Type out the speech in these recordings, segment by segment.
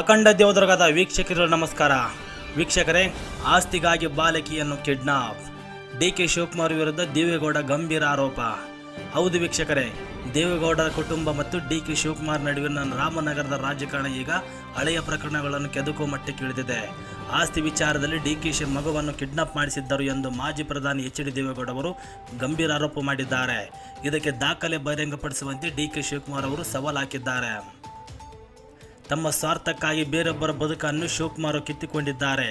ಅಖಂಡ ದೇವದುರ್ಗದ ವೀಕ್ಷಕರು ನಮಸ್ಕಾರ. ವೀಕ್ಷಕರೇ, ಆಸ್ತಿಗಾಗಿ ಬಾಲಕಿಯನ್ನು ಕಿಡ್ನಾಪ್. ಡಿ ಕೆ ಶಿವಕುಮಾರ್ ವಿರುದ್ಧ ದೇವೇಗೌಡ ಗಂಭೀರ ಆರೋಪ. ಹೌದು ವೀಕ್ಷಕರೇ, ದೇವೇಗೌಡರ ಕುಟುಂಬ ಮತ್ತು ಡಿ ಕೆ ಶಿವಕುಮಾರ್ ನಡುವಿನ ರಾಮನಗರದ ರಾಜಕಾರಣ ಈಗ ಹಳೆಯ ಪ್ರಕರಣಗಳನ್ನು ಕೆದಕುವ ಮಟ್ಟಕ್ಕೆ ಇಳಿದಿದೆ. ಆಸ್ತಿ ವಿಚಾರದಲ್ಲಿ ಡಿ ಕೆ ಶಿ ಮಗುವನ್ನು ಕಿಡ್ನಾಪ್ ಮಾಡಿಸಿದ್ದರು ಎಂದು ಮಾಜಿ ಪ್ರಧಾನಿ ಎಚ್ ಡಿ ದೇವೇಗೌಡ ಅವರು ಗಂಭೀರ ಆರೋಪ ಮಾಡಿದ್ದಾರೆ. ಇದಕ್ಕೆ ದಾಖಲೆ ಬಹಿರಂಗಪಡಿಸುವಂತೆ ಡಿ ಕೆ ಶಿವಕುಮಾರ್ ಅವರು ಸವಾಲು ಹಾಕಿದ್ದಾರೆ. ತಮ್ಮ ಸ್ವಾರ್ಥಕ್ಕಾಗಿ ಬೇರೊಬ್ಬರ ಬದುಕನ್ನು ಶಿವಕುಮಾರ್ ಕಿತ್ತುಕೊಂಡಿದ್ದಾರೆ.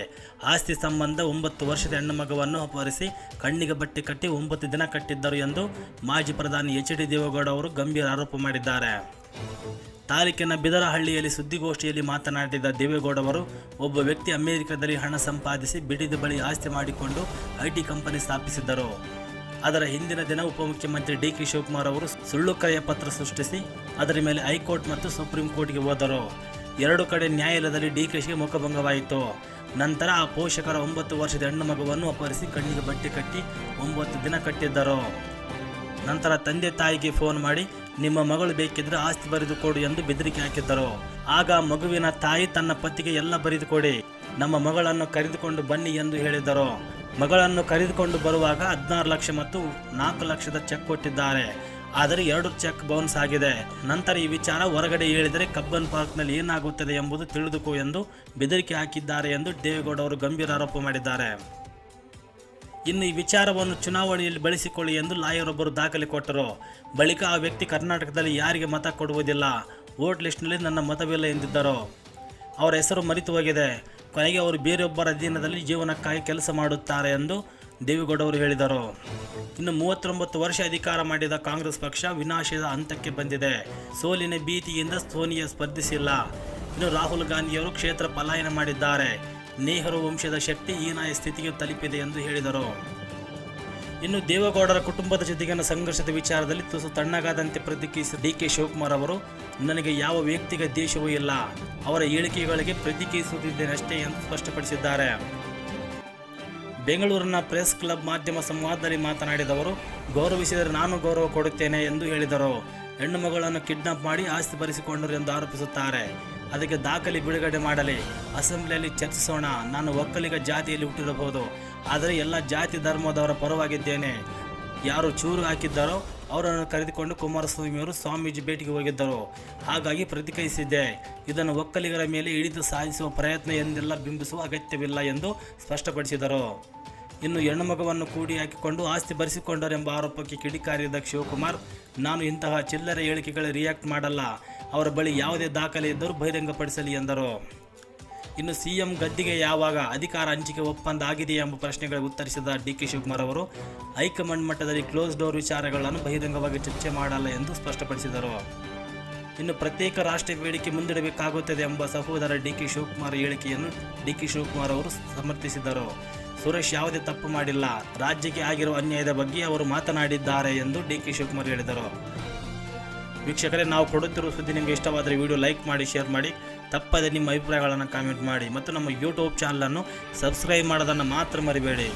ಆಸ್ತಿ ಸಂಬಂಧ ಒಂಬತ್ತು ವರ್ಷದ ಹೆಣ್ಣು ಮಗವನ್ನು ಅಪಹರಿಸಿ ಕಣ್ಣಿಗೆ ಬಟ್ಟೆ ಕಟ್ಟಿ ಒಂಬತ್ತು ದಿನ ಕಟ್ಟಿದ್ದರು ಎಂದು ಮಾಜಿ ಪ್ರಧಾನಿ ಎಚ್ ಡಿ ದೇವೇಗೌಡ ಅವರು ಗಂಭೀರ ಆರೋಪ ಮಾಡಿದ್ದಾರೆ. ತಾಲೂಕಿನ ಬಿದರಹಳ್ಳಿಯಲ್ಲಿ ಸುದ್ದಿಗೋಷ್ಠಿಯಲ್ಲಿ ಮಾತನಾಡಿದ ದೇವೇಗೌಡ ಅವರು, ಒಬ್ಬ ವ್ಯಕ್ತಿ ಅಮೆರಿಕದಲ್ಲಿ ಹಣ ಸಂಪಾದಿಸಿ ಬಿಡಿದ ಬಳಿ ಆಸ್ತಿ ಮಾಡಿಕೊಂಡು ಐಟಿ ಕಂಪನಿ ಸ್ಥಾಪಿಸಿದ್ದರು. ಅದರ ಹಿಂದಿನ ದಿನ ಉಪಮುಖ್ಯಮಂತ್ರಿ ಡಿ ಕೆ ಶಿವಕುಮಾರ್ ಅವರು ಸುಳ್ಳು ಕರೆಯ ಪತ್ರ ಸೃಷ್ಟಿಸಿ ಅದರ ಮೇಲೆ ಹೈಕೋರ್ಟ್ ಮತ್ತು ಸುಪ್ರೀಂ ಕೋರ್ಟ್ಗೆ ಹೋದರು. ಎರಡು ಕಡೆ ನ್ಯಾಯಾಲಯದಲ್ಲಿ ಡಿ ಕೆಶಿಗೆ ಮುಖಭಂಗವಾಯಿತು. ನಂತರ ಆ ಪೋಷಕರ ಒಂಬತ್ತು ವರ್ಷದ ಹೆಣ್ಣು ಮಗುವನ್ನು ಅಪಹರಿಸಿ ಕಣ್ಣಿಗೆ ಬಟ್ಟೆ ಕಟ್ಟಿ ಒಂಬತ್ತು ದಿನ ಕಟ್ಟಿದ್ದರು. ನಂತರ ತಂದೆ ತಾಯಿಗೆ ಫೋನ್ ಮಾಡಿ, ನಿಮ್ಮ ಮಗಳು ಬೇಕಿದ್ರೆ ಆಸ್ತಿ ಬರೆದುಕೊಡು ಎಂದು ಬೆದರಿಕೆ ಹಾಕಿದ್ದರು. ಆಗ ಮಗುವಿನ ತಾಯಿ ತನ್ನ ಪತಿಗೆ ಎಲ್ಲ ಬರೆದುಕೊಡಿ ನಮ್ಮ ಮಗಳನ್ನು ಕರೆದುಕೊಂಡು ಬನ್ನಿ ಎಂದು ಹೇಳಿದರು ಮಗಳನ್ನು ಕರೆದುಕೊಂಡು ಬರುವಾಗ ಹದಿನಾರು ಲಕ್ಷ ಮತ್ತು ನಾಲ್ಕು ಲಕ್ಷದ ಚೆಕ್ ಕೊಟ್ಟಿದ್ದಾರೆ. ಆದರೆ ಎರಡು ಚೆಕ್ ಬೌನ್ಸ್ ಆಗಿದೆ. ನಂತರ ಈ ವಿಚಾರ ಹೊರಗಡೆ ಹೇಳಿದರೆ ಕಬ್ಬನ್ ಪಾರ್ಕ್ನಲ್ಲಿ ಏನಾಗುತ್ತದೆ ಎಂಬುದು ತಿಳಿದುಕೋ ಎಂದು ಬೆದರಿಕೆ ಹಾಕಿದ್ದಾರೆ ಎಂದು ದೇವೇಗೌಡ ಅವರು ಗಂಭೀರ ಆರೋಪ ಮಾಡಿದ್ದಾರೆ. ಇನ್ನು ಈ ವಿಚಾರವನ್ನು ಚುನಾವಣೆಯಲ್ಲಿ ಬಳಸಿಕೊಳ್ಳಿ ಎಂದು ಲಾಯರೊಬ್ಬರು ದಾಖಲೆ ಕೊಟ್ಟರು. ಬಳಿಕ ಆ ವ್ಯಕ್ತಿ ಕರ್ನಾಟಕದಲ್ಲಿ ಯಾರಿಗೆ ಮತ ಕೊಡುವುದಿಲ್ಲ. ವೋಟ್ ಲಿಸ್ಟ್ನಲ್ಲಿ ನನ್ನ ಮತವಿಲ್ಲ ಎಂದಿದ್ದರು. ಅವರ ಹೆಸರು ಮರೆತು ಹೋಗಿದೆ ಕೊನೆಗೆ ಅವರು ಬೇರೊಬ್ಬರ ಅಧೀನದಲ್ಲಿ ಜೀವನಕ್ಕಾಗಿ ಕೆಲಸ ಮಾಡುತ್ತಾರೆ ಎಂದು ದೇವೇಗೌಡ ಅವರು ಹೇಳಿದರು. ಇನ್ನು ಮೂವತ್ತೊಂಬತ್ತು ವರ್ಷ ಅಧಿಕಾರ ಮಾಡಿದ ಕಾಂಗ್ರೆಸ್ ಪಕ್ಷ ವಿನಾಶದ ಹಂತಕ್ಕೆ ಬಂದಿದೆ. ಸೋಲಿನ ಭೀತಿಯಿಂದ ಸೋನಿಯಾ ಸ್ಪರ್ಧಿಸಿಲ್ಲ. ಇನ್ನು ರಾಹುಲ್ ಗಾಂಧಿಯವರು ಕ್ಷೇತ್ರ ಪಲಾಯನ ಮಾಡಿದ್ದಾರೆ. ನೆಹರು ವಂಶದ ಶಕ್ತಿ ಹೀನಾಯ ಸ್ಥಿತಿಗೆ ತಲುಪಿದೆ ಎಂದು ಹೇಳಿದರು. ಇನ್ನು ದೇವೇಗೌಡರ ಕುಟುಂಬದ ಜೊತೆಗಿನ ಸಂಘರ್ಷದ ವಿಚಾರದಲ್ಲಿ ತುಸು ತಣ್ಣಗಾದಂತೆ ಪ್ರತಿಕ್ರಿಯಿಸಿದ ಡಿ ಕೆ ಶಿವಕುಮಾರ್ ಅವರು, ನನಗೆ ಯಾವ ವ್ಯಕ್ತಿಗ ದೇಶವೂ ಇಲ್ಲ, ಅವರ ಹೇಳಿಕೆಗಳಿಗೆ ಪ್ರತಿಕ್ರಿಯಿಸುತ್ತಿದ್ದೇನಷ್ಟೇ ಎಂದು ಸ್ಪಷ್ಟಪಡಿಸಿದ್ದಾರೆ. ಬೆಂಗಳೂರಿನ ಪ್ರೆಸ್ ಕ್ಲಬ್ ಮಾಧ್ಯಮ ಸಂವಾದದಲ್ಲಿ ಮಾತನಾಡಿದವರು ಗೌರವಿಸಿದರೆ ನಾನು ಗೌರವ ಕೊಡುತ್ತೇನೆ ಎಂದು ಹೇಳಿದರು. ಹೆಣ್ಣು ಮಗಳನ್ನು ಕಿಡ್ನಾಪ್ ಮಾಡಿ ಆಸ್ತಿ ಬರೆಸಿಕೊಂಡರು ಎಂದು ಆರೋಪಿಸುತ್ತಾರೆ. ಅದಕ್ಕೆ ದಾಖಲೆ ಬಿಡುಗಡೆ ಮಾಡಲಿ. ಅಸೆಂಬ್ಲಿಯಲ್ಲಿ ಚರ್ಚಿಸೋಣ. ನಾನು ಒಕ್ಕಲಿಗ ಜಾತಿಯಲ್ಲಿ ಹುಟ್ಟಿರಬಹುದು. ಆದರೆ ಎಲ್ಲ ಜಾತಿ ಧರ್ಮದವರ ಪರವಾಗಿದ್ದೇನೆ. ಯಾರು ಚೂರು ಹಾಕಿದ್ದಾರೋ ಅವರನ್ನು ಕರೆದುಕೊಂಡು ಕುಮಾರಸ್ವಾಮಿಯವರು ಸ್ವಾಮೀಜಿ ಭೇಟಿಗೆ ಹೋಗಿದ್ದರು. ಹಾಗಾಗಿ ಪ್ರತಿಕ್ರಿಯಿಸಿದ್ದೆ. ಇದನ್ನು ಒಕ್ಕಲಿಗರ ಮೇಲೆ ಹಿಡಿದು ಸಾಧಿಸುವ ಪ್ರಯತ್ನ ಎಂದೆಲ್ಲ ಬಿಂಬಿಸುವ ಅಗತ್ಯವಿಲ್ಲ ಎಂದು ಸ್ಪಷ್ಟಪಡಿಸಿದರು. ಇನ್ನು ಹೆಣ್ಣು ಮಗವನ್ನು ಕೂಡಿ ಹಾಕಿಕೊಂಡು ಆಸ್ತಿ ಭರಿಸಿಕೊಂಡರೆಂಬ ಆರೋಪಕ್ಕೆ ಕಿಡಿಕಾರಿದ ಶಿವಕುಮಾರ್, ನಾನು ಇಂತಹ ಚಿಲ್ಲರೆ ಹೇಳಿಕೆಗಳ ರಿಯಾಕ್ಟ್ ಮಾಡಲ್ಲ. ಅವರ ಬಳಿ ಯಾವುದೇ ದಾಖಲೆ ಇದ್ದರೂ ಬಹಿರಂಗಪಡಿಸಲಿ ಎಂದರು. ಇನ್ನು ಸಿಎಂ ಗದ್ದಿಗೆ ಯಾವಾಗ ಅಧಿಕಾರ ಹಂಚಿಕೆ ಒಪ್ಪಂದ ಆಗಿದೆಯೇ ಎಂಬ ಪ್ರಶ್ನೆಗಳಿಗೆ ಉತ್ತರಿಸಿದ ಡಿ ಕೆ ಶಿವಕುಮಾರ್ ಅವರು, ಹೈಕಮಾಂಡ್ ಮಟ್ಟದಲ್ಲಿ ಕ್ಲೋಸ್ ಡೋರ್ ವಿಚಾರಗಳನ್ನು ಬಹಿರಂಗವಾಗಿ ಚರ್ಚೆ ಮಾಡಲ್ಲ ಎಂದು ಸ್ಪಷ್ಟಪಡಿಸಿದರು. ಇನ್ನು ಪ್ರತ್ಯೇಕ ರಾಷ್ಟ್ರೀಯ ಬೇಡಿಕೆ ಮುಂದಿಡಬೇಕಾಗುತ್ತದೆ ಎಂಬ ಸಹೋದರ ಡಿ ಕೆ ಶಿವಕುಮಾರ್ ಹೇಳಿಕೆಯನ್ನು ಡಿ ಕೆ ಶಿವಕುಮಾರ್ ಅವರು ಸಮರ್ಥಿಸಿದರು. ಸುರೇಶ್ ಯಾವುದೇ ತಪ್ಪು ಮಾಡಿಲ್ಲ. ರಾಜ್ಯಕ್ಕೆ ಆಗಿರುವ ಅನ್ಯಾಯದ ಬಗ್ಗೆ ಅವರು ಮಾತನಾಡಿದ್ದಾರೆ ಎಂದು ಡಿ ಕೆ ಶಿವಕುಮಾರ್ ಹೇಳಿದರು. ವೀಕ್ಷಕರೇ, ನಾವು ಕೊಡುತ್ತಿರುವ ಸುದ್ದಿ ನಿಮಗೆ ಇಷ್ಟವಾದರೆ ವಿಡಿಯೋ ಲೈಕ್ ಮಾಡಿ, ಶೇರ್ ಮಾಡಿ. ತಪ್ಪದೆ ನಿಮ್ಮ ಅಭಿಪ್ರಾಯಗಳನ್ನು ಕಾಮೆಂಟ್ ಮಾಡಿ. ಮತ್ತು ನಮ್ಮ ಯೂಟ್ಯೂಬ್ ಚಾನಲನ್ನು ಸಬ್ಸ್ಕ್ರೈಬ್ ಮಾಡೋದನ್ನು ಮಾತ್ರ ಮರಿಬೇಡಿ.